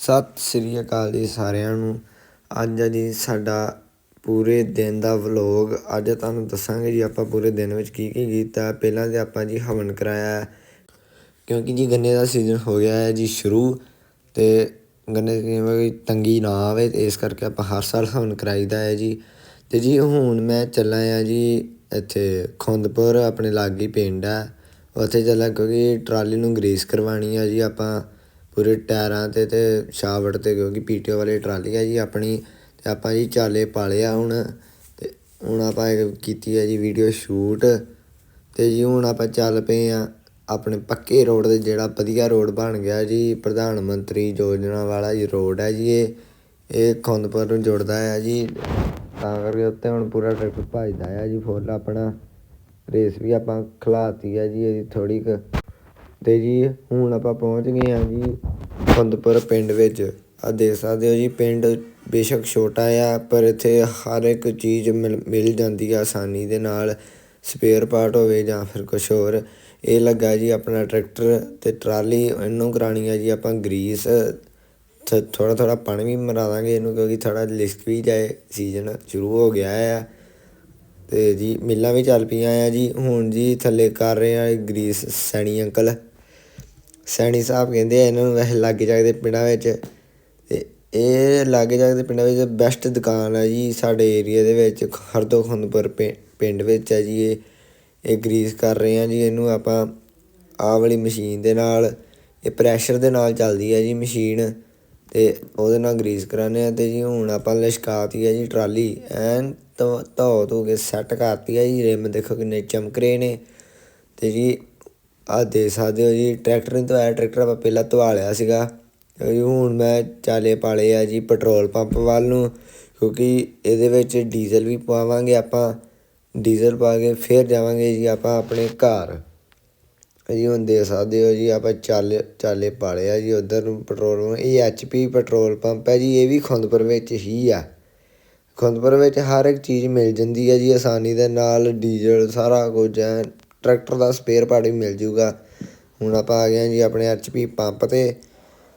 ਸਤਿ ਸ੍ਰੀ ਅਕਾਲ ਜੀ ਸਾਰਿਆਂ ਨੂੰ। ਅੱਜ ਆ ਜੀ ਸਾਡਾ ਪੂਰੇ ਦਿਨ ਦਾ ਵਲੌਗ। ਅੱਜ ਤੁਹਾਨੂੰ ਦੱਸਾਂਗੇ ਜੀ ਆਪਾਂ ਪੂਰੇ ਦਿਨ ਵਿੱਚ ਕੀ ਕੀ ਕੀਤਾ। ਪਹਿਲਾਂ ਤੇ ਆਪਾਂ ਜੀ ਹਵਨ ਕਰਾਇਆ ਕਿਉਂਕਿ ਜੀ ਗੰਨੇ ਦਾ ਸੀਜ਼ਨ ਹੋ ਗਿਆ ਹੈ ਜੀ ਸ਼ੁਰੂ। ਤੇ ਗੰਨੇ ਦੀ ਤੰਗੀ ਨਾ ਆਵੇ, ਤੇ ਇਸ ਕਰਕੇ ਆਪਾਂ ਹਰ ਸਾਲ ਹਵਨ ਕਰਾਈਦਾ ਹੈ ਜੀ। ਤੇ ਜੀ ਹੁਣ ਮੈਂ ਚੱਲਾ ਆ ਜੀ ਇੱਥੇ ਖੁੰਦਪੁਰ, ਆਪਣੇ ਲਾਗੀ ਪਿੰਡ ਹੈ। ਉੱਥੇ ਚੱਲਾਂ ਕਿਉਂਕਿ ਟਰਾਲੀ ਨੂੰ ਗਰੀਸ ਕਰਵਾਉਣੀ ਆ ਜੀ ਆਪਾਂ। ਪੂਰੇ ਟਾਇਰਾਂ ਤੇ ਅਤੇ ਸ਼ਾਵਟ ਤੇ, ਕਿਉਂਕਿ ਪੀਟੀਓ ਵਾਲੀ ਟਰਾਲੀ ਹੈ ਜੀ ਆਪਣੀ ਅਤੇ ਆਪਾਂ ਜੀ ਚਾਲੇ ਪਾਲੇ ਆ ਹੁਣ। ਅਤੇ ਹੁਣ ਆਪਾਂ ਇਹ ਕੀਤੀ ਹੈ ਜੀ ਵੀਡੀਓ ਸ਼ੂਟ। ਅਤੇ ਜੀ ਹੁਣ ਆਪਾਂ ਚੱਲ ਪਏ ਹਾਂ ਆਪਣੇ ਪੱਕੇ ਰੋਡ ਤੇ, ਜਿਹੜਾ ਵਧੀਆ ਰੋਡ ਬਣ ਗਿਆ ਜੀ, ਪ੍ਰਧਾਨ ਮੰਤਰੀ ਯੋਜਨਾ ਵਾਲਾ ਜੀ ਰੋਡ ਹੈ ਜੀ ਇਹ। ਇਹ ਖੁੰਦਪੁਰ ਨੂੰ ਜੁੜਦਾ ਹੈ ਜੀ। ਤਾਂ ਕਰਕੇ ਉੱਤੇ ਹੁਣ ਪੂਰਾ ਟਰੈਕਟਰ ਭਜਦਾ ਹੈ ਜੀ ਫੁੱਲ ਆਪਣਾ। ਰੇਸ ਵੀ ਆਪਾਂ ਖਲਾਤੀ ਹੈ ਜੀ, ਇਹਦੀ ਥੋੜ੍ਹੀ ਕੁ ਅਤੇ ਜੀ ਹੁਣ ਆਪਾਂ ਪਹੁੰਚ ਗਏ ਹਾਂ ਜੀ ਖੁੰਦਪੁਰ ਪਿੰਡ ਵਿੱਚ। ਆ ਦੇਖ ਸਕਦੇ ਹੋ ਜੀ, ਪਿੰਡ ਬੇਸ਼ੱਕ ਛੋਟਾ ਆ, ਪਰ ਇੱਥੇ ਹਰ ਇੱਕ ਚੀਜ਼ ਮਿਲ ਮਿਲ ਜਾਂਦੀ ਆ ਆਸਾਨੀ ਦੇ ਨਾਲ। ਸਪੇਅਰ ਪਾਰਟ ਹੋਵੇ ਜਾਂ ਫਿਰ ਕੁਝ ਹੋਰ। ਇਹ ਲੱਗਾ ਜੀ ਆਪਣਾ ਟਰੈਕਟਰ ਤੇ ਟਰਾਲੀ, ਇਹਨੂੰ ਕਰਾਣੀ ਆ ਜੀ ਆਪਾਂ ਗਰੀਸ। ਥੋੜਾ ਥੋੜਾ ਪਾਣੀ ਵੀ ਮਰਾ ਦਾਂਗੇ ਇਹਨੂੰ, ਕਿਉਂਕਿ ਥੋੜਾ ਲਿਸਕ ਵੀ ਜਾਏ, ਸੀਜ਼ਨ ਸ਼ੁਰੂ ਹੋ ਗਿਆ ਆ। ਤੇ ਜੀ, ਮਿੱਲਾਂ ਵੀ ਚੱਲ ਪਈਆਂ ਆ ਜੀ। ਹੁਣ ਜੀ ਥੱਲੇ ਕਰ ਰਹੇ ਆ ਗਰੀਸ ਸੈਣੀ ਅੰਕਲ। ਸੈਣੀ ਸਾਹਿਬ ਕਹਿੰਦੇ ਆ ਇਹਨਾਂ ਨੂੰ ਵੈਸੇ ਲਾਗੇ ਜਾਗਦੇ ਪਿੰਡਾਂ ਵਿੱਚ। ਤੇ ਇਹ ਲਾਗੇ ਜਾਗਦੇ ਪਿੰਡਾਂ ਵਿੱਚ ਬੈਸਟ ਦੁਕਾਨ ਹੈ ਜੀ ਸਾਡੇ ਏਰੀਆ ਦੇ ਵਿੱਚ ਹਰਦੋ ਖੁੰਦਪੁਰ ਪਿੰਡ ਵਿੱਚ ਹੈ ਜੀ ਇਹ। ਇਹ ਗਰੀਸ ਕਰ ਰਹੇ ਆ ਜੀ ਇਹਨੂੰ ਆਪਾਂ ਆਹ ਵਾਲੀ ਮਸ਼ੀਨ ਦੇ ਨਾਲ, ਇਹ ਪ੍ਰੈਸ਼ਰ ਦੇ ਨਾਲ ਚੱਲਦੀ ਹੈ ਜੀ ਮਸ਼ੀਨ। ਤੇ ਉਹਦੇ ਨਾਲ ਗਰੀਸ ਕਰਾਨੇ ਆ ਤੇ ਜੀ ਹੁਣ ਆਪਾਂ ਲਿਸ਼ਕਾਤੀ ਹੈ ਜੀ ਟਰਾਲੀ, ਐਨ ਧੋ ਧੋ ਕੇ ਸੈੱਟ ਕਰਤੀ ਹੈ ਜੀ, ਰਿਮ ਦੇਖੋ ਕਿੰਨੇ ਚਮਕ ਰਹੇ ਨੇ। ਤੇ ਜੀ ਆ ਦੇ ਸਕਦੇ ਹੋ ਜੀ, ਟਰੈਕਟਰ ਨਹੀਂ ਧੋਇਆ ਟਰੈਕਟਰ ਆਪਾਂ ਪਹਿਲਾਂ ਧਵਾ ਲਿਆ ਸੀਗਾ। ਜੀ ਹੁਣ ਮੈਂ ਚਾਲੇ ਪਾਲੇ ਆ ਜੀ, ਪੈਟਰੋਲ ਪੰਪ ਵੱਲ ਨੂੰ, ਕਿਉਂਕਿ ਇਹਦੇ ਵਿੱਚ ਡੀਜ਼ਲ ਵੀ ਪਾਵਾਂਗੇ ਆਪਾਂ, ਡੀਜ਼ਲ ਪਾ ਕੇ ਫਿਰ ਜਾਵਾਂਗੇ ਜੀ ਆਪਾਂ ਆਪਣੇ ਘਰ। ਜੀ ਹੁਣ ਦੇ ਸਕਦੇ ਹੋ ਜੀ, ਆਪਾਂ ਚਾਲੇ ਚਾਲੇ ਪਾਲੇ ਆ ਜੀ ਉਧਰ ਨੂੰ ਪੈਟਰੋਲ ਇਹ ਐਚਪੀ ਪੈਟਰੋਲ ਪੰਪ ਹੈ ਜੀ, ਇਹ ਵੀ ਖੁੰਦਪੁਰ ਵਿੱਚ ਹੀ ਆ। ਖੁੰਦਪੁਰ ਵਿੱਚ ਹਰ ਇੱਕ ਚੀਜ਼ ਮਿਲ ਜਾਂਦੀ ਹੈ ਜੀ, ਆਸਾਨੀ ਦੇ ਨਾਲ ਡੀਜ਼ਲ ਸਾਰਾ ਕੁਝ ਹੈ ਟਰੈਕਟਰ ਦਾ ਸਪੇਅਰ ਪਾਰਟ ਵੀ ਮਿਲ ਜੂਗਾ। ਹੁਣ ਆਪਾਂ ਆ ਗਏ ਹਾਂ ਜੀ ਆਪਣੇ ਐਚਪੀ ਪੰਪ ਤੇ।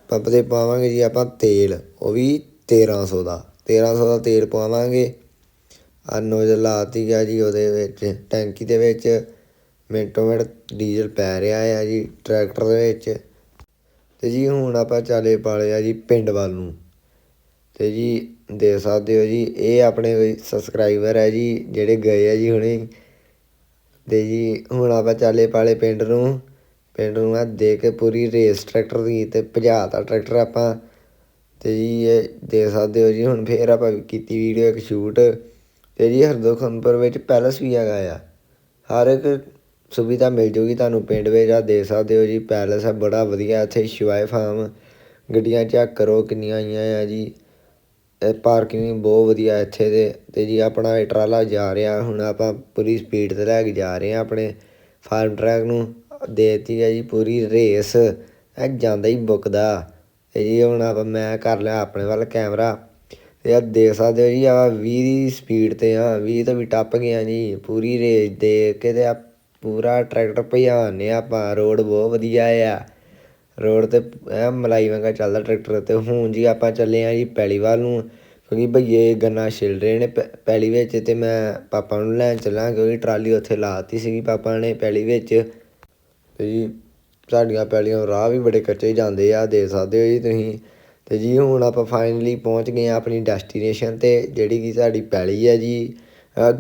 ਪੰਪ ਤੇ ਪਾਵਾਂਗੇ ਜੀ ਆਪਾਂ ਤੇਲ, ਉਹ ਵੀ 1300 ਦਾ। 1300 ਦਾ ਤੇਲ ਪਾਵਾਂਗੇ। ਆ ਨੋਜ਼ਲ ਲਾਤੀ ਗਿਆ ਜੀ ਉਹਦੇ ਵਿੱਚ, ਟੈਂਕੀ ਦੇ ਵਿੱਚ। ਮਿੰਟੋ ਮਿੰਟ ਡੀਜ਼ਲ ਪੈ ਰਿਹਾ ਆ ਜੀ ਟਰੈਕਟਰ ਦੇ ਵਿੱਚ। ਤੇ ਜੀ ਹੁਣ ਆਪਾਂ ਚਾਲੇ ਪਾਲੇ ਆ ਜੀ ਪਿੰਡ ਵੱਲ ਨੂੰ। ਤੇ ਜੀ ਦੇਖ ਸਕਦੇ ਹੋ ਜੀ, ਇਹ ਆਪਣੇ ਕੋਈ ਸਬਸਕ੍ਰਾਈਬਰ ਹੈ ਜੀ, ਜਿਹੜੇ ਗਏ ਆ ਜੀ ਹੁਣੇ। ਤੇ ਜੀ, ਹੁਣ ਆਪਾਂ ਚਾਲੇ ਪਾਲੇ ਪਿੰਡ ਨੂੰ ਪਿੰਡ ਨੂੰ ਆ ਦੇ ਕੇ ਪੂਰੀ ਰੇਸ ਟਰੈਕਟਰ ਦੀ ਤੇ ਭਜਾਤਾ ਟਰੈਕਟਰ ਆਪਾਂ। ਤੇ ਜੀ ਇਹ ਦੇਖ ਸਕਦੇ ਹੋ ਜੀ, ਹੁਣ ਫੇਰ ਆਪਾਂ ਕੀਤੀ ਵੀਡੀਓ ਇੱਕ ਸ਼ੂਟ। ਤੇ ਜੀ ਹਰਦੋਖੰਪੁਰ ਵਿੱਚ ਪੈਲਸ ਵੀ ਹੈਗਾ ਆ। ਹਰ ਇੱਕ ਸੁਵਿਧਾ ਮਿਲ ਜੂਗੀ ਤੁਹਾਨੂੰ ਪਿੰਡ ਵਿੱਚ ਆ ਦੇਖ ਸਕਦੇ ਹੋ ਜੀ, ਪੈਲਸ ਆ, ਬੜਾ ਵਧੀਆ ਇੱਥੇ ਸ਼ਿਵਾਏ ਫਾਰਮ। ਗੱਡੀਆਂ ਚੈੱਕ ਕਰੋ ਕਿੰਨੀਆਂ ਆਈਆਂ ਆ ਜੀ। ਪਾਰਕਿੰਗ ਬਹੁਤ ਵਧੀਆ ਇੱਥੇ ਦੇ ਅਤੇ ਜੀ ਆਪਣਾ ਇਹ ਟਰਾਲਾ ਜਾ ਰਿਹਾ, ਹੁਣ ਆਪਾਂ ਪੂਰੀ ਸਪੀਡ ਤੇ ਲੈ ਕੇ ਜਾ ਰਹੇ ਹਾਂ ਆਪਣੇ ਫਾਰਮ ਟਰੈਕ ਨੂੰ। ਦੇ ਦੇਤੀ ਹੈ ਜੀ ਪੂਰੀ ਰੇਸ ਇਹ ਜਾਂਦਾ ਹੀ ਬੁੱਕਦਾ ਅਤੇ ਜੀ ਹੁਣ ਆਪਾਂ ਮੈਂ ਕਰ ਲਿਆ ਆਪਣੇ ਵੱਲ ਕੈਮਰਾ ਅਤੇ ਆ ਦੇਖ ਸਕਦੇ ਹੋ ਜੀ ਆ ਵੀਹ ਦੀ ਸਪੀਡ ਤੇ ਹਾਂ ਵੀਹ ਤੋਂ ਵੀ ਟੱਪ ਗਿਆ ਜੀ, ਪੂਰੀ ਰੇਸ ਦੇ ਕੇ ਅਤੇ ਆ ਪੂਰਾ ਟਰੈਕਟਰ ਭਜਾਨੇ ਆਪਾਂ ਰੋਡ ਬਹੁਤ ਵਧੀਆ ਆ। ਰੋਡ ਤੇ ਐ ਮਲਾਈ ਵਾਂਗਾ ਚੱਲਦਾ ਟਰੈਕਟਰ ਤੇ। ਹੁਣ ਜੀ ਆਪਾਂ ਚੱਲੇ ਆ ਜੀ ਪੈਲੀ ਵੱਲ ਨੂੰ, ਕਿਉਂਕਿ ਭਈਏ ਗੰਨਾ ਛਿਲ ਰਹੇ ਨੇ ਪੈ, ਪੈਲੀ ਵਿੱਚ ਤੇ ਮੈਂ ਪਾਪਾ ਨੂੰ ਲੈਣ ਚੱਲਾਂ ਕਿਉਂਕਿ ਟਰਾਲੀ ਉੱਥੇ ਲਾਤੀ ਸੀਗੀ ਪਾਪਾ ਨੇ ਪੈਲੀ ਵਿੱਚ। ਤੇ ਜੀ ਸਾਡੀਆਂ ਪੈਲੀਆਂ ਰਾਹ ਵੀ ਬੜੇ ਕੱਚੇ ਜਾਂਦੇ ਆ, ਦੇ ਸਕਦੇ ਹੋ ਜੀ ਤੁਸੀਂ। ਤੇ ਜੀ ਹੁਣ ਆਪਾਂ ਫਾਈਨਲੀ ਪਹੁੰਚ ਗਏ ਆ ਆਪਣੀ ਡੈਸਟੀਨੇਸ਼ਨ ਤੇ, ਜਿਹੜੀ ਕਿ ਸਾਡੀ ਪੈਲੀ ਹੈ ਜੀ।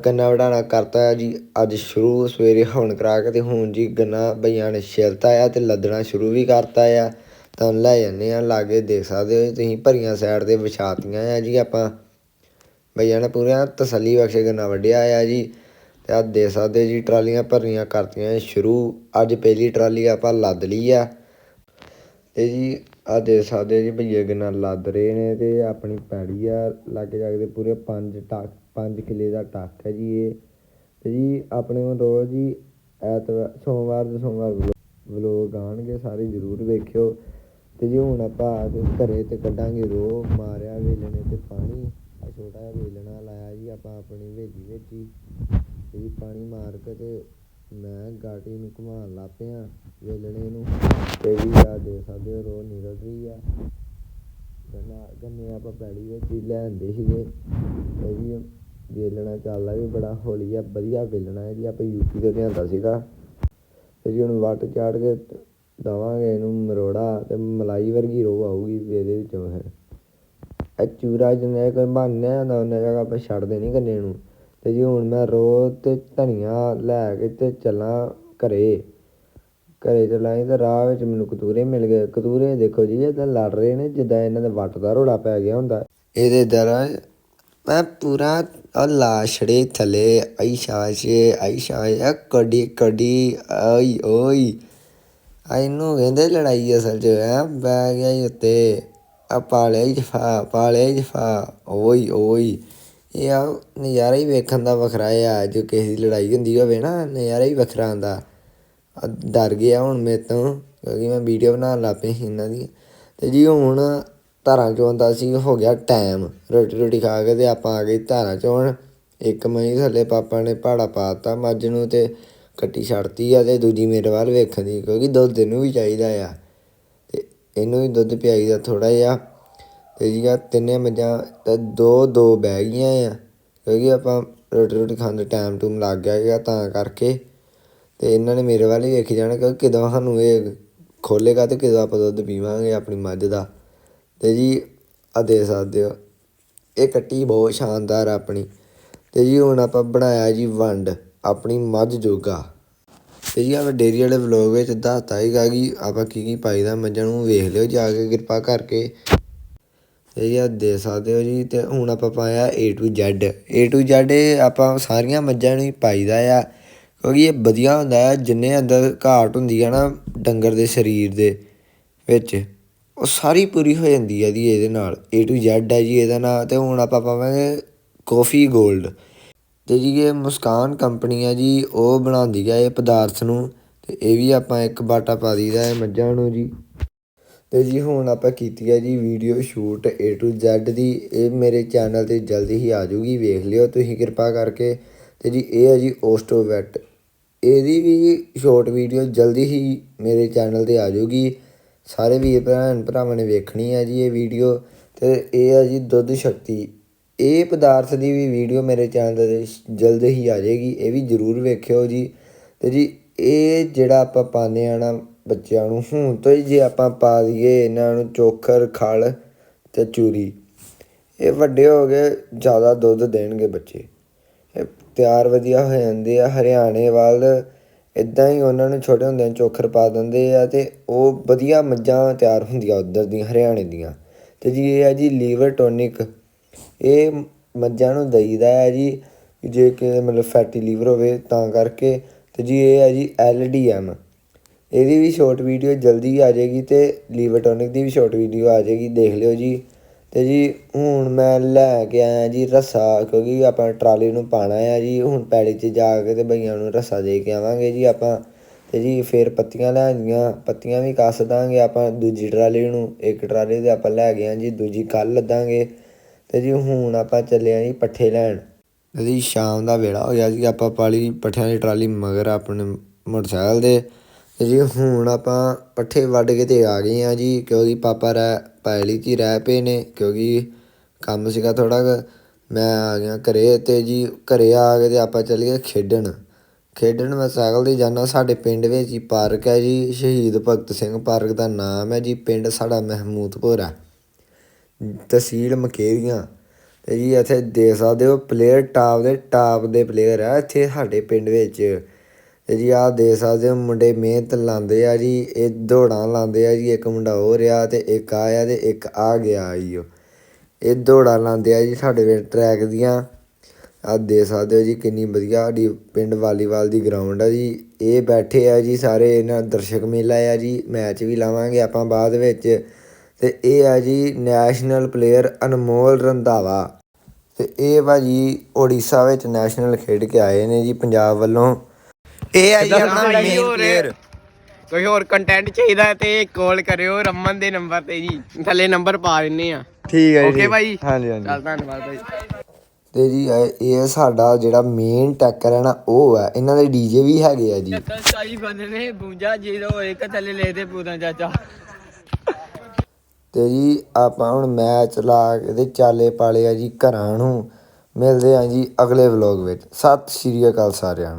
ਗੰਨਾ ਵਢਾਣਾ ਕਰਤਾ ਜੀ, ਅੱਜ ਸ਼ੁਰੂ ਸਵੇਰੇ ਹਵਨ ਕਰਾ ਕੇ ਤੇ ਹੁਣ ਜੀ ਗੰਨਾ ਬਈਆਂ ਨੇ ਛਿਲਤਾ ਆ ਤੇ ਲੱਦਣਾ ਸ਼ੁਰੂ ਵੀ ਕਰਤਾ ਆ। ਤਾਂ ਲੈ ਜਾਂਦੇ ਆ ਲਾਗੇ ਦੇਖ ਸਕਦੇ ਹੋ ਤੁਸੀਂ ਭਰੀਆਂ ਸਾਈਡ ਤੇ ਵਿਛਾਤੀਆਂ ਆ ਜੀ ਆਪਾਂ। ਬਈਆਂ ਨੇ ਪੂਰਾ ਤਸੱਲੀ ਬਖਸ਼ੇ ਗੰਨਾ ਵੱਢਿਆ ਆ ਜੀ। ਤੇ ਆ ਦੇਖ ਸਕਦੇ ਜੀ, ਟਰਾਲੀਆਂ ਭਰੀਆਂ ਕਰਤੀਆਂ ਸ਼ੁਰੂ। ਅੱਜ ਪਹਿਲੀ ਟਰਾਲੀ ਆਪਾਂ ਲੱਦ ਲਈ ਆ। ਤੇ ਜੀ ਆ ਦੇਖ ਸਕਦੇ ਜੀ, ਭਈਏ ਗੰਨਾ ਲੱਦ ਰਹੇ ਨੇ ਤੇ ਆਪਣੀ ਪੈੜੀ ਆ, ਲਾਗੇ ਜਾ ਕੇ ਪੂਰੇ 5 ਟੱਕ ਪੰਜ ਕਿੱਲੇ ਦਾ ਟੱਕ ਹੈ ਜੀ ਇਹ। ਤੇ ਜੀ ਆਪਣੇ ਕੋਲ ਰੋਜ਼ ਜੀ ਐਤਵਾਰ, ਸੋਮਵਾਰ ਦੇ ਸੋਮਵਾਰ ਵਲੋਗ ਆਣਗੇ ਸਾਰੇ, ਜ਼ਰੂਰ ਵੇਖਿਓ। ਤੇ ਜੀ ਹੁਣ ਆਪਾਂ ਆ ਕੇ ਘਰੇ ਤੇ ਕੱਢਾਂਗੇ ਰੋ ਮਾਰਿਆ ਵੇਲਣੇ ਤੇ ਪਾਣੀ। ਆ ਛੋਟਾ ਜਿਹਾ ਵੇਲਣਾ ਲਾਇਆ ਜੀ ਆਪਾਂ ਆਪਣੀ ਵੇਜੀ ਵਿੱਚ ਹੀ। ਤੇ ਜੀ ਪਾਣੀ ਮਾਰ ਕੇ ਤੇ ਮੈਂ ਗਾਟੀ ਨੂੰ ਘੁਮਾਉਣ ਲੱਗ ਪਿਆ ਵੇਲਣੇ ਨੂੰ। ਤੇ ਜੀ ਆ ਦੇ ਸਕਦੇ ਹੋ ਰੋ ਨਿਕਲ ਰਹੀ ਆ। ਗੰਨੇ ਆਪਾਂ ਪੈਲੀ ਵਿੱਚ ਹੀ ਲਿਆਂਦੇ ਸੀਗੇ। ਤੇ ਜੀ ਵੇਲਣਾ ਚੱਲਦਾ ਵੀ ਬੜਾ ਹੌਲੀ ਆ, ਵਧੀਆ ਵੇਲਣਾ ਹੈ ਜੀ, ਆਪਾਂ ਯੂਪੀ ਤੋਂ ਲਿਆਂਦਾ ਸੀਗਾ। ਤੇ ਜੀ ਹੁਣ ਵੱਟ ਚਾੜ ਕੇ ਦਵਾਂਗੇ ਇਹਨੂੰ ਮਰੋੜਾ ਤੇ ਮਲਾਈ ਵਰਗੀ ਰੋਹ ਆਊਗੀ ਇਹਦੇ ਵਿੱਚੋਂ ਫਿਰ। ਇਹ ਚੂਰਾ ਜਿੰਨੇ ਕੋਈ ਬਹਾਨੇ ਆਉਂਦਾ ਉਹਨੇ ਜਗ੍ਹਾ ਆਪਾਂ ਛੱਡਦੇ ਨਹੀਂ ਕੰਨੇ ਨੂੰ। ਤੇ ਜੀ ਹੁਣ ਮੈਂ ਰੋਹ ਤੇ ਧਨੀਆ ਲੈ ਕੇ ਤੇ ਚੱਲਾਂ ਘਰੇ। ਘਰੇ ਚਲਾਈ ਤੇ ਰਾਹ ਵਿੱਚ ਮੈਨੂੰ ਕਤੂਰੇ ਮਿਲ ਗਏ। ਕਤੂਰੇ ਦੇਖੋ ਜੀ, ਇਹ ਲੜ ਰਹੇ ਨੇ ਜਿੱਦਾਂ ਇਹਨਾਂ ਦੇ ਵੱਟ ਦਾ ਰੋੜਾ ਪੈ ਗਿਆ ਹੁੰਦਾ। ਇਹਦੇ ਦਰਾਂ ਮੈਂ ਪੂਰਾ ਉਹ ਲਾਸ਼ੜੇ ਥੱਲੇ ਆਈ ਸ਼ਾਸ਼ੇ ਆਈ ਸ਼ਾਸ਼ੇ ਕੜੀ ਕੜੀ, ਆਈ, ਓਈ। ਇਹਨੂੰ ਕਹਿੰਦੇ ਲੜਾਈ ਅਸਲ ਚ, ਹੈ? ਬੈ ਗਿਆ ਈ ਉੱਤੇ। ਆ ਪਾਲਿਆ ਜਫਾ, ਪਾਲਿਆ ਹੀ ਜਫਾ। ਓਈ ਓਈ। ਇਹ ਆ ਨਜ਼ਾਰਾ ਹੀ ਵੇਖਣ ਦਾ ਵੱਖਰਾ ਆ। ਜੋ ਕਿਸੇ ਦੀ ਲੜਾਈ ਹੁੰਦੀ ਹੋਵੇ ਨਾ, ਨਜ਼ਾਰਾ ਹੀ ਵੱਖਰਾ ਆਉਂਦਾ ਡਰ ਗਿਆ ਹੁਣ ਮੇਰੇ ਤੋਂ, ਕਿਉਂਕਿ ਮੈਂ ਵੀਡੀਓ ਬਣਾਉਣ ਲੱਗ ਪਈ ਸੀ ਇਹਨਾਂ ਦੀ। ਤੇ ਜੀ ਹੁਣ ਧਾਰਾਂ ਚੋਣ ਦਾ ਸੀ, ਹੋ ਗਿਆ ਟਾਈਮ ਰੋਟੀ ਰੋਟੀ ਖਾ ਕੇ ਤੇ ਆਪਾਂ ਆ ਗਏ ਧਾਰਾਂ ਚੋਣ। ਇੱਕ ਮਹੀਂ ਥੱਲੇ ਪਾਪਾ ਨੇ ਪਹਾੜਾ ਪਾਤਾ ਮੱਝ ਨੂੰ ਤੇ ਕੱਟੀ ਛੱਡਤੀ ਆ ਤੇ ਦੂਜੀ ਮੇਰੇ ਵੱਲ ਵੇਖਣ ਦੀ, ਕਿਉਂਕਿ ਦੁੱਧ ਇਹਨੂੰ ਵੀ ਚਾਹੀਦਾ ਆ। ਤੇ ਇਹਨੂੰ ਵੀ ਦੁੱਧ ਪਿਆਈਦਾ ਥੋੜਾ ਜਿਹਾ। ਤੇ ਜੀ ਤਿੰਨੇ ਮੱਝਾਂ, ਤੇ ਦੋ ਦੋ ਬਹਿ ਗਈਆਂ ਆ। ਕਿਉਂਕਿ ਆਪਾਂ ਰੋਟੀ ਰੋਟੀ ਖਾਣ ਦੇ ਟਾਈਮ ਟੂਮ ਲੱਗ ਗਿਆ ਸੀਗਾ ਤਾਂ ਕਰਕੇ। ਤੇ ਇਹਨਾਂ ਨੇ ਮੇਰੇ ਵੱਲ ਹੀ ਵੇਖੀ ਜਾਣਾ, ਕਿਉਂਕਿ ਕਿਦੋਂ ਸਾਨੂੰ ਇਹ ਖੋਲੇਗਾ ਤੇ ਕਿਦੋਂ ਆਪਾਂ ਦੁੱਧ ਪੀਵਾਂਗੇ ਆਪਣੀ ਮੱਝ ਦਾ। ਅਤੇ ਜੀ ਆ ਦੇ ਸਕਦੇ ਹੋ, ਇਹ ਕੱਟੀ ਬਹੁਤ ਸ਼ਾਨਦਾਰ ਆ ਆਪਣੀ। ਅਤੇ ਜੀ ਹੁਣ ਆਪਾਂ ਬਣਾਇਆ ਜੀ ਵੰਡ, ਆਪਣੀ ਮੱਝ ਜੋਗਾ। ਅਤੇ ਜੀ ਆਪਾਂ ਡੇਰੀ ਵਾਲੇ ਵਲੋਗ ਵਿੱਚ ਦੱਸਤਾ ਸੀਗਾ ਕਿ ਆਪਾਂ ਕੀ ਕੀ ਪਾਈਦਾ ਮੱਝਾਂ ਨੂੰ ਵੇਖ ਲਿਓ ਜਾ ਕੇ ਕਿਰਪਾ ਕਰਕੇ। ਤੇ ਜੀ ਆ ਦੇ ਸਕਦੇ ਹੋ ਜੀ, ਤੇ ਹੁਣ ਆਪਾਂ ਪਾਇਆ A to Z A to Z ਇਹ ਆਪਾਂ ਸਾਰੀਆਂ ਮੱਝਾਂ ਨੂੰ ਹੀ ਪਾਈਦਾ ਆ, ਕਿਉਂਕਿ ਇਹ ਵਧੀਆ ਹੁੰਦਾ ਹੈ ਜਿੰਨੇ ਅੰਦਰ ਘਾਟ ਹੁੰਦੀ ਹੈ ਨਾ ਡੰਗਰ ਦੇ ਸਰੀਰ ਦੇ ਵਿੱਚ। ਉਹ ਸਾਰੀ ਪੂਰੀ ਹੋ ਜਾਂਦੀ ਹੈ ਜੀ ਇਹਦੇ ਨਾਲ। A to Z ਹੈ ਜੀ ਇਹਦਾ ਨਾਂ ਤੇ ਹੁਣ ਆਪਾਂ ਪਾਵਾਂਗੇ ਕਾਫੀ 골ਡ ਤੇ ਜੀ ਇਹ ਮੁਸਕਾਨ ਕੰਪਨੀ ਆ ਜੀ, ਉਹ ਬਣਾਉਂਦੀ ਹੈ ਇਹ ਪਦਾਰਥ ਨੂੰ। ਤੇ ਇਹ ਵੀ ਆਪਾਂ ਇੱਕ ਬਾਟਾ ਪਾ ਦਈਦਾ ਹੈ ਮੱਝਾਂ ਨੂੰ ਜੀ। ਤੇ ਜੀ ਹੁਣ ਆਪਾਂ ਕੀਤੀ ਹੈ ਜੀ video shoot A to Z ਦੀ। ਇਹ ਮੇਰੇ ਚੈਨਲ ਤੇ ਜਲਦੀ ਹੀ ਆ ਜਾਊਗੀ, ਵੇਖ ਲਿਓ ਤੁਸੀਂ ਕਿਰਪਾ ਕਰਕੇ। ਤੇ ਜੀ ਇਹ ਹੈ ਜੀ ਓਸਟੋਵੈਟ ਇਹਦੀ ਵੀ ਸ਼ਾਰਟ ਵੀਡੀਓ ਜਲਦੀ ਹੀ ਮੇਰੇ ਚੈਨਲ ਤੇ ਆ ਜਾਊਗੀ। ਸਾਰੇ ਵੀਰ ਭੈਣ ਭਰਾਵਾਂ ਨੇ ਵੇਖਣੀ ਹੈ ਜੀ ਇਹ ਵੀਡੀਓ ਤੇ ਇਹ ਹੈ ਜੀ ਦੁੱਧ ਸ਼ਕਤੀ। ਇਹ ਪਦਾਰਥ ਦੀ ਵੀ ਵੀਡੀਓ ਮੇਰੇ ਚੈਨਲ ਤੇ ਜਲਦ ਹੀ ਆ ਜਾਏਗੀ, ਇਹ ਵੀ ਜ਼ਰੂਰ ਵੇਖਿਓ ਜੀ। ਤੇ ਜੀ, ਇਹ ਜਿਹੜਾ ਆਪਾਂ ਪਾਉਂਦੇ ਆ ਨਾ ਬੱਚਿਆਂ ਨੂੰ, ਹੁਣ ਤੋਂ ਹੀ ਜੇ ਆਪਾਂ ਪਾ ਦਈਏ ਇਹਨਾਂ ਨੂੰ ਚੋਖਰ, ਖਲ ਤੇ ਚੂਰੀ, ਇਹ ਵੱਡੇ ਹੋ ਗਏ ਜ਼ਿਆਦਾ ਦੁੱਧ ਦੇਣਗੇ ਬੱਚੇ। ਇਹ ਤਿਆਰ ਵਧੀਆ ਹੋ ਜਾਂਦੇ ਆ, ਹਰਿਆਣੇ ਵੱਲ ਇਦਾਂ ਹੀ ਉਹਨਾਂ ਨੂੰ ਛੋਟੇ ਹੁੰਦਿਆਂ ਚੋਖਰ ਪਾ ਦਿੰਦੇ ਆ ਤੇ ਉਹ ਵਧੀਆ ਮੱਝਾਂ ਤਿਆਰ ਹੁੰਦੀਆਂ ਉਧਰ ਦੀਆਂ, ਹਰਿਆਣੇ ਦੀਆਂ। ਤੇ ਜੀ ਇਹ ਆ ਜੀ ਲੀਵਰ ਟੋਨਿਕ। ਇਹ ਮੱਝਾਂ ਨੂੰ ਦਈਦਾ ਹੈ ਜੀ, ਜੇ ਕਿ ਮਤਲਬ ਫੈਟੀ ਲੀਵਰ ਹੋਵੇ ਤਾਂ ਕਰਕੇ। ਤੇ ਜੀ ਇਹ ਹੈ ਜੀ ਐਲਡੀਐਮ। ਇਹਦੀ ਵੀ ਸ਼ਾਰਟ ਵੀਡੀਓ ਜਲਦੀ ਆ ਜਾਏਗੀ ਤੇ ਲੀਵਰ ਟੋਨਿਕ ਦੀ ਵੀ ਸ਼ਾਰਟ ਵੀਡੀਓ ਆ ਜਾਏਗੀ, ਦੇਖ ਲਿਓ ਜੀ। ਤੇ ਜੀ ਹੁਣ ਮੈਂ ਲੈ ਕੇ ਆਇਆ ਜੀ ਰੱਸਾ, ਕਿਉਂਕਿ ਆਪਾਂ ਟਰਾਲੀ ਨੂੰ ਪਾਣਾ ਆ ਜੀ, ਹੁਣ ਪੈਲੀ 'ਚ ਜਾ ਕੇ ਤੇ ਬਈਆਂ ਨੂੰ ਰੱਸਾ ਦੇ ਕੇ ਆਵਾਂਗੇ ਜੀ ਆਪਾਂ। ਤੇ ਜੀ ਫਿਰ ਪੱਤੀਆਂ ਲੈਣੀਆਂ ਪੱਤੀਆਂ ਵੀ ਕੱਸ ਦਾਂਗੇ ਆਪਾਂ ਦੂਜੀ ਟਰਾਲੀ ਨੂੰ, ਇੱਕ ਟਰਾਲੀ ਤੇ ਆਪਾਂ ਲੈ ਗਏ ਆ ਜੀ, ਦੂਜੀ ਕੱਲ ਲੱਦਾਂਗੇ ਤੇ ਜੀ ਹੁਣ ਆਪਾਂ ਚੱਲੇ ਆ ਜੀ ਪੱਠੇ ਲੈਣ। ਤੇ ਜੀ ਸ਼ਾਮ ਦਾ ਵੇਲਾ ਹੋਇਆ ਜੀ, ਆਪਾਂ ਪਾਲੀ ਪੱਠਿਆਂ ਦੀ ਟਰਾਲੀ ਮਗਰ ਆਪਣੇ ਮੋਟਰਸਾਈਕਲ ਦੇ ਜੀ, ਹੁਣ ਆਪਾਂ ਪੱਠੇ ਵੱਢ ਕੇ ਤੇ ਆ ਗਏ ਆ ਜੀ, ਕਿਉਂਕਿ ਪਾਪਾ ਰਹਿ ਪੈਲੀ 'ਚ ਹੀ ਰਹਿ ਪਏ ਨੇ, ਕਿਉਂਕਿ ਕੰਮ ਸੀਗਾ ਥੋੜਾ ਮੈਂ ਆ ਗਿਆ ਘਰੇ ਤੇ ਜੀ, ਘਰੇ ਆ ਕੇ ਤੇ ਆਪਾਂ ਚੱਲ ਗਏ ਖੇਡਣ। ਖੇਡਣ ਮੈਂ ਸਾਈਕਲ ਤੇ ਜਾਣਾ ਸਾਡੇ ਪਿੰਡ ਵਿੱਚ ਹੀ ਪਾਰਕ ਹੈ ਜੀ, ਸ਼ਹੀਦ ਭਗਤ ਸਿੰਘ ਪਾਰਕ ਦਾ ਨਾਮ ਹੈ ਜੀ, ਪਿੰਡ ਸਾਡਾ ਮਹਿਮੂਦਪੁਰ ਹੈ। ਤਹਿਸੀਲ ਮਕੇਰੀਆਂ। ਤੇ ਜੀ ਇੱਥੇ ਦੇਖ ਸਕਦੇ ਹੋ ਪਲੇਅਰ ਟਾਪ ਦੇ ਟਾਪ ਦੇ ਪਲੇਅਰ ਆ ਇੱਥੇ ਸਾਡੇ ਪਿੰਡ ਵਿੱਚ। ਤੇ ਜੀ ਆਹ ਦੇਖ ਸਕਦੇ ਹੋ ਮੁੰਡੇ ਮਿਹਨਤ ਲਾਉਂਦੇ ਆ ਜੀ, ਇਹ ਦੌੜਾਂ ਲਾਉਂਦੇ ਆ ਜੀ, ਇੱਕ ਮੁੰਡਾ ਹੋ ਰਿਹਾ ਤੇ ਇੱਕ ਆਇਆ ਤੇ ਇੱਕ ਆ ਗਿਆ ਈ ਓ ਇਹ ਦੌੜਾਂ ਲਾਉਂਦੇ ਆ ਜੀ ਸਾਡੇ ਪਿੰਡ ਟਰੈਕ ਦੀਆਂ। ਆਹ ਦੇਖ ਸਕਦੇ ਹੋ ਜੀ ਕਿੰਨੀ ਵਧੀਆ ਸਾਡੀ ਪਿੰਡ ਵਾਲੀਵਾਲ ਦੀ ਗਰਾਊਂਡ ਆ ਜੀ। ਇਹ ਬੈਠੇ ਆ ਜੀ ਸਾਰੇ ਇਹਨਾਂ ਦਰਸ਼ਕ ਮੇਲਾ ਆ ਜੀ, ਮੈਚ ਵੀ ਲਾਵਾਂਗੇ ਆਪਾਂ ਬਾਅਦ ਵਿੱਚ। ਤੇ ਇਹ ਆ ਜੀ ਨੈਸ਼ਨਲ ਪਲੇਅਰ ਅਨਮੋਲ ਰੰਧਾਵਾ। ਤੇ ਇਹ ਭਾਜੀ ਓਡੀਸ਼ਾ ਵਿੱਚ ਨੈਸ਼ਨਲ ਖੇਡ ਕੇ ਆਏ ਨੇ ਜੀ ਪੰਜਾਬ ਵੱਲੋਂ। ਇਹ ਆ ਜੀ ਆਪਣਾ ਮੇਨ? ਪਲੇਅਰ ਕੋਈ ਹੋਰ ਕੰਟੈਂਟ ਚਾਹੀਦਾ ਤੇ ਕਾਲ ਕਰਿਓ ਰਮਨ ਦੇ ਨੰਬਰ ਤੇ ਜੀ। ਥੱਲੇ ਨੰਬਰ ਪਾ ਦਿੰਨੇ ਆ। ਠੀਕ ਹੈ ਓਕੇ ਭਾਈ ਹਾਂਜੀ ਹਾਂਜੀ। ਚੱਲ ਧੰਨਵਾਦ ਭਾਈ ਤੇ ਜੀ ਇਹ ਸਾਡਾ ਜਿਹੜਾ ਮੇਨ ਟੈਕਰ ਹੈ ਨਾ ਉਹ ਹੈ। ਇਹਨਾਂ ਦੇ ਡੀਜੇ ਵੀ ਹੈਗੇ ਆ ਜੀ। ਚੱਕਰ ਸਾਈ ਬੰਦੇ ਨੇ 52 01 ਥੱਲੇ ਲੈ ਦੇ ਪੂਰਾ ਚਾਚਾ। ਤੇ ਜੀ ਆਪਾਂ ਹੁਣ ਮੈਚ ਲਾ ਕੇ ਤੇ ਚਾਲੇ ਪਾਲੇ ਆ ਜੀ ਘਰਾਂ ਨੂੰ। ਮਿਲਦੇ ਆ ਜੀ ਅਗਲੇ ਵਲੋਗ ਵਿੱਚ। ਸਤਿ ਸ਼੍ਰੀ ਅਕਾਲ ਸਾਰਿਆਂ ਨੂੰ।